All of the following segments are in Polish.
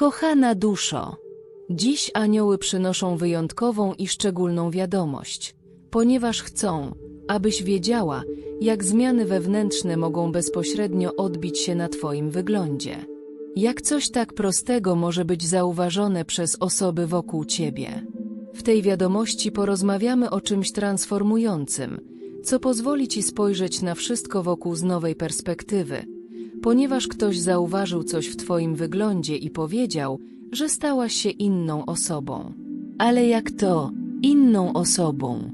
Kochana duszo, dziś anioły przynoszą wyjątkową i szczególną wiadomość, ponieważ chcą, abyś wiedziała, jak zmiany wewnętrzne mogą bezpośrednio odbić się na Twoim wyglądzie. Jak coś tak prostego może być zauważone przez osoby wokół Ciebie. W tej wiadomości porozmawiamy o czymś transformującym, co pozwoli Ci spojrzeć na wszystko wokół z nowej perspektywy, ponieważ ktoś zauważył coś w Twoim wyglądzie i powiedział, że stałaś się inną osobą. Ale jak to, inną osobą?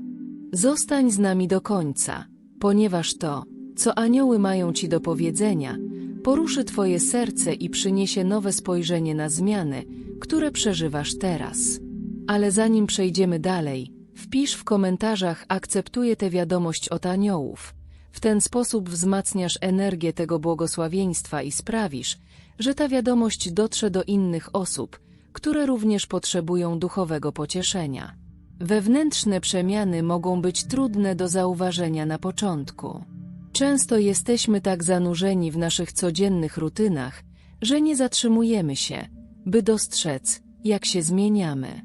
Zostań z nami do końca, ponieważ to, co anioły mają Ci do powiedzenia, poruszy Twoje serce i przyniesie nowe spojrzenie na zmiany, które przeżywasz teraz. Ale zanim przejdziemy dalej, wpisz w komentarzach akceptuję tę wiadomość od aniołów. W ten sposób wzmacniasz energię tego błogosławieństwa i sprawisz, że ta wiadomość dotrze do innych osób, które również potrzebują duchowego pocieszenia. Wewnętrzne przemiany mogą być trudne do zauważenia na początku. Często jesteśmy tak zanurzeni w naszych codziennych rutynach, że nie zatrzymujemy się, by dostrzec, jak się zmieniamy.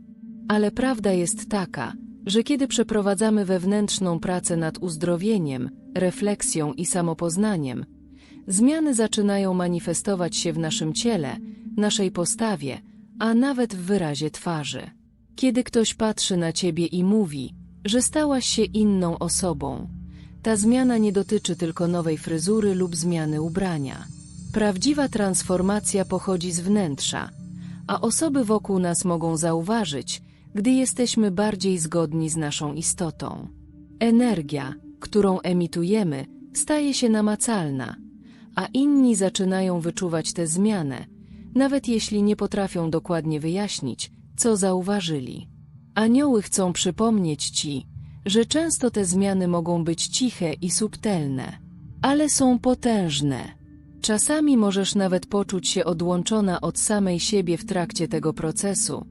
Ale prawda jest taka, że kiedy przeprowadzamy wewnętrzną pracę nad uzdrowieniem, refleksją i samopoznaniem, zmiany zaczynają manifestować się w naszym ciele, naszej postawie, a nawet w wyrazie twarzy. Kiedy ktoś patrzy na ciebie i mówi, że stałaś się inną osobą, ta zmiana nie dotyczy tylko nowej fryzury lub zmiany ubrania. Prawdziwa transformacja pochodzi z wnętrza, a osoby wokół nas mogą zauważyć, gdy jesteśmy bardziej zgodni z naszą istotą. Energia, którą emitujemy, staje się namacalna, a inni zaczynają wyczuwać tę zmianę, nawet jeśli nie potrafią dokładnie wyjaśnić, co zauważyli. Anioły chcą przypomnieć ci, że często te zmiany mogą być ciche i subtelne, ale są potężne. Czasami możesz nawet poczuć się odłączona od samej siebie w trakcie tego procesu,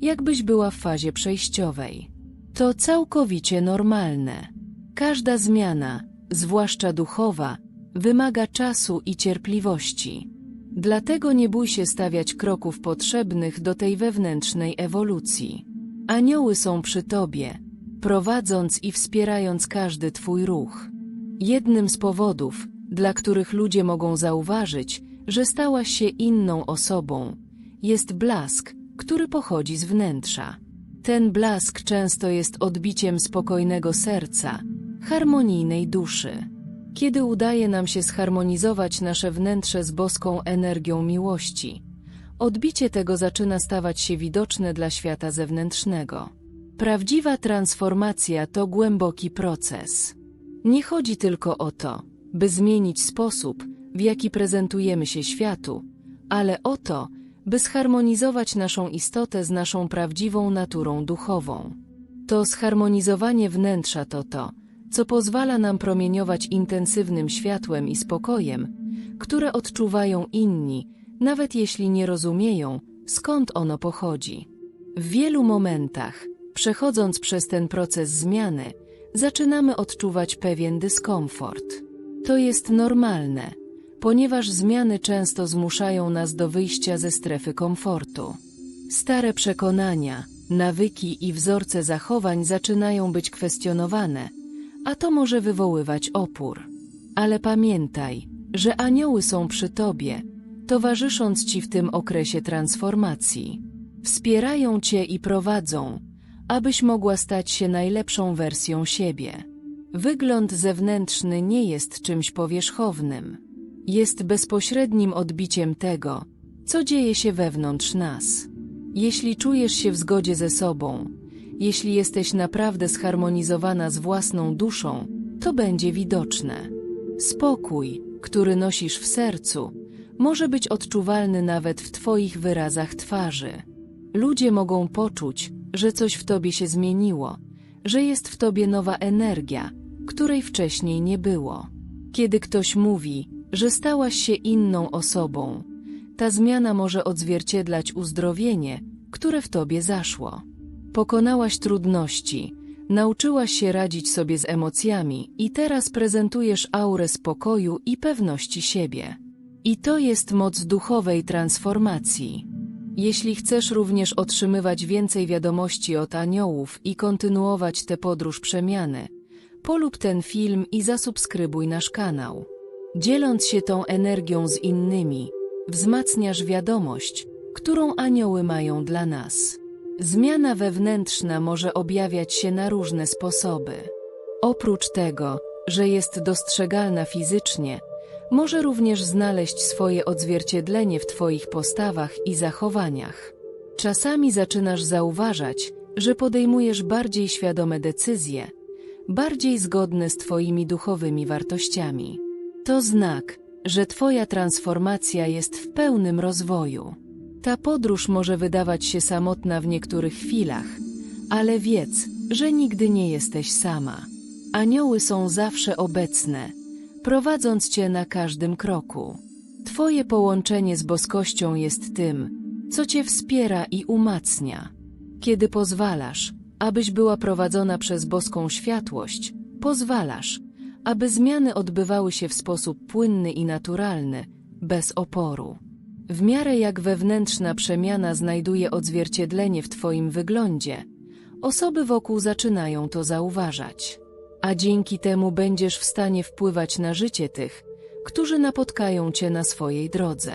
jakbyś była w fazie przejściowej. To całkowicie normalne. Każda zmiana, zwłaszcza duchowa, wymaga czasu i cierpliwości. Dlatego nie bój się stawiać kroków potrzebnych do tej wewnętrznej ewolucji. Anioły są przy tobie, prowadząc i wspierając każdy twój ruch. Jednym z powodów, dla których ludzie mogą zauważyć, że stałaś się inną osobą, jest blask, który pochodzi z wnętrza. Ten blask często jest odbiciem spokojnego serca, harmonijnej duszy. Kiedy udaje nam się zharmonizować nasze wnętrze z boską energią miłości, odbicie tego zaczyna stawać się widoczne dla świata zewnętrznego. Prawdziwa transformacja to głęboki proces. Nie chodzi tylko o to, by zmienić sposób, w jaki prezentujemy się światu, ale o to, by zharmonizować naszą istotę z naszą prawdziwą naturą duchową. To zharmonizowanie wnętrza to to, co pozwala nam promieniować intensywnym światłem i spokojem, które odczuwają inni, nawet jeśli nie rozumieją, skąd ono pochodzi. W wielu momentach, przechodząc przez ten proces zmiany, zaczynamy odczuwać pewien dyskomfort. To jest normalne, ponieważ zmiany często zmuszają nas do wyjścia ze strefy komfortu. Stare przekonania, nawyki i wzorce zachowań zaczynają być kwestionowane, a to może wywoływać opór. Ale pamiętaj, że anioły są przy tobie, towarzysząc ci w tym okresie transformacji. Wspierają cię i prowadzą, abyś mogła stać się najlepszą wersją siebie. Wygląd zewnętrzny nie jest czymś powierzchownym. Jest bezpośrednim odbiciem tego, co dzieje się wewnątrz nas. Jeśli czujesz się w zgodzie ze sobą, jeśli jesteś naprawdę zharmonizowana z własną duszą, to będzie widoczne. Spokój, który nosisz w sercu, może być odczuwalny nawet w Twoich wyrazach twarzy. Ludzie mogą poczuć, że coś w Tobie się zmieniło, że jest w Tobie nowa energia, której wcześniej nie było. Kiedy ktoś mówi, że stałaś się inną osobą, ta zmiana może odzwierciedlać uzdrowienie, które w Tobie zaszło. Pokonałaś trudności, nauczyłaś się radzić sobie z emocjami i teraz prezentujesz aurę spokoju i pewności siebie. I to jest moc duchowej transformacji. Jeśli chcesz również otrzymywać więcej wiadomości od aniołów i kontynuować tę podróż przemiany, polub ten film i zasubskrybuj nasz kanał. Dzieląc się tą energią z innymi, wzmacniasz wiadomość, którą anioły mają dla nas. Zmiana wewnętrzna może objawiać się na różne sposoby. Oprócz tego, że jest dostrzegalna fizycznie, może również znaleźć swoje odzwierciedlenie w Twoich postawach i zachowaniach. Czasami zaczynasz zauważać, że podejmujesz bardziej świadome decyzje, bardziej zgodne z Twoimi duchowymi wartościami. To znak, że Twoja transformacja jest w pełnym rozwoju. Ta podróż może wydawać się samotna w niektórych chwilach, ale wiedz, że nigdy nie jesteś sama. Anioły są zawsze obecne, prowadząc cię na każdym kroku. Twoje połączenie z boskością jest tym, co cię wspiera i umacnia. Kiedy pozwalasz, abyś była prowadzona przez boską światłość, pozwalasz, aby zmiany odbywały się w sposób płynny i naturalny, bez oporu. W miarę jak wewnętrzna przemiana znajduje odzwierciedlenie w Twoim wyglądzie, osoby wokół zaczynają to zauważać. A dzięki temu będziesz w stanie wpływać na życie tych, którzy napotkają Cię na swojej drodze.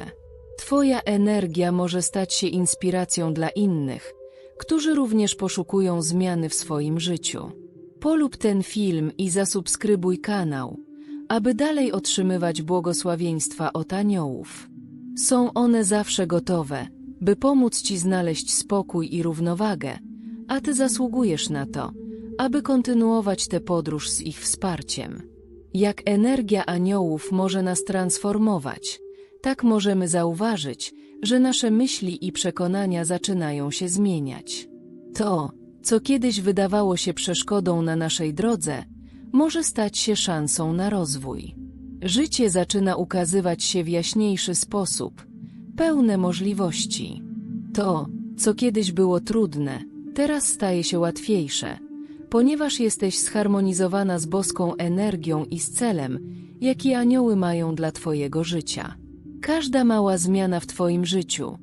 Twoja energia może stać się inspiracją dla innych, którzy również poszukują zmiany w swoim życiu. Polub ten film i zasubskrybuj kanał, aby dalej otrzymywać błogosławieństwa od aniołów. Są one zawsze gotowe, by pomóc Ci znaleźć spokój i równowagę, a Ty zasługujesz na to, aby kontynuować tę podróż z ich wsparciem. Jak energia aniołów może nas transformować, tak możemy zauważyć, że nasze myśli i przekonania zaczynają się zmieniać. To, co kiedyś wydawało się przeszkodą na naszej drodze, może stać się szansą na rozwój. Życie zaczyna ukazywać się w jaśniejszy sposób, pełne możliwości. To, co kiedyś było trudne, teraz staje się łatwiejsze, ponieważ jesteś zharmonizowana z boską energią i z celem, jaki anioły mają dla Twojego życia. Każda mała zmiana w Twoim życiu,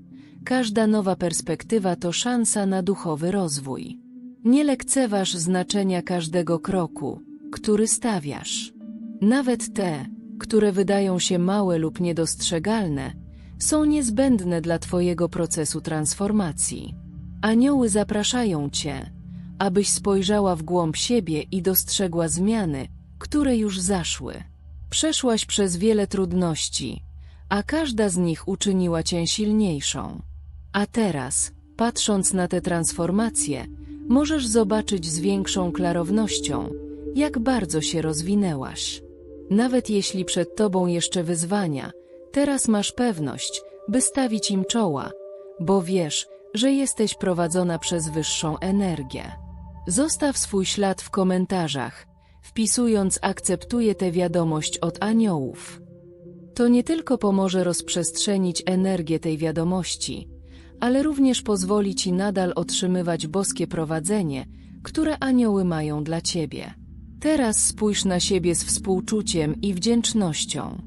każda nowa perspektywa to szansa na duchowy rozwój. Nie lekceważ znaczenia każdego kroku, który stawiasz. Nawet te, które wydają się małe lub niedostrzegalne, są niezbędne dla Twojego procesu transformacji. Anioły zapraszają Cię, abyś spojrzała w głąb siebie i dostrzegła zmiany, które już zaszły. Przeszłaś przez wiele trudności, a każda z nich uczyniła cię silniejszą. A teraz, patrząc na te transformacje, możesz zobaczyć z większą klarownością, jak bardzo się rozwinęłaś. Nawet jeśli przed tobą jeszcze wyzwania, teraz masz pewność, by stawić im czoła, bo wiesz, że jesteś prowadzona przez wyższą energię. Zostaw swój ślad w komentarzach, wpisując akceptuję tę wiadomość od aniołów. To nie tylko pomoże rozprzestrzenić energię tej wiadomości, ale również pozwoli Ci nadal otrzymywać boskie prowadzenie, które anioły mają dla Ciebie. Teraz spójrz na siebie z współczuciem i wdzięcznością.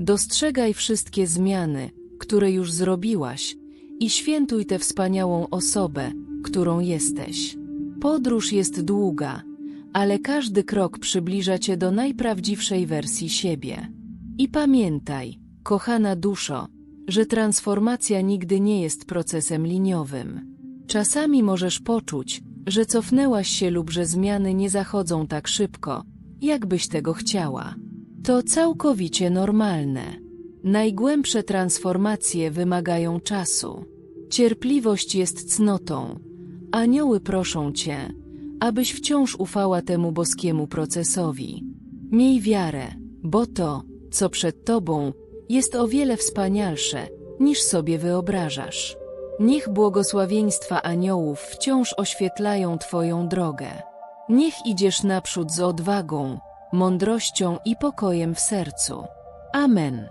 Dostrzegaj wszystkie zmiany, które już zrobiłaś i świętuj tę wspaniałą osobę, którą jesteś. Podróż jest długa, ale każdy krok przybliża Cię do najprawdziwszej wersji siebie. I pamiętaj, kochana duszo, że transformacja nigdy nie jest procesem liniowym. Czasami możesz poczuć, że cofnęłaś się lub że zmiany nie zachodzą tak szybko, jakbyś tego chciała. To całkowicie normalne. Najgłębsze transformacje wymagają czasu. Cierpliwość jest cnotą. Anioły proszą cię, abyś wciąż ufała temu boskiemu procesowi. Miej wiarę, bo to, co przed tobą, jest o wiele wspanialsze, niż sobie wyobrażasz. Niech błogosławieństwa aniołów wciąż oświetlają Twoją drogę. Niech idziesz naprzód z odwagą, mądrością i pokojem w sercu. Amen.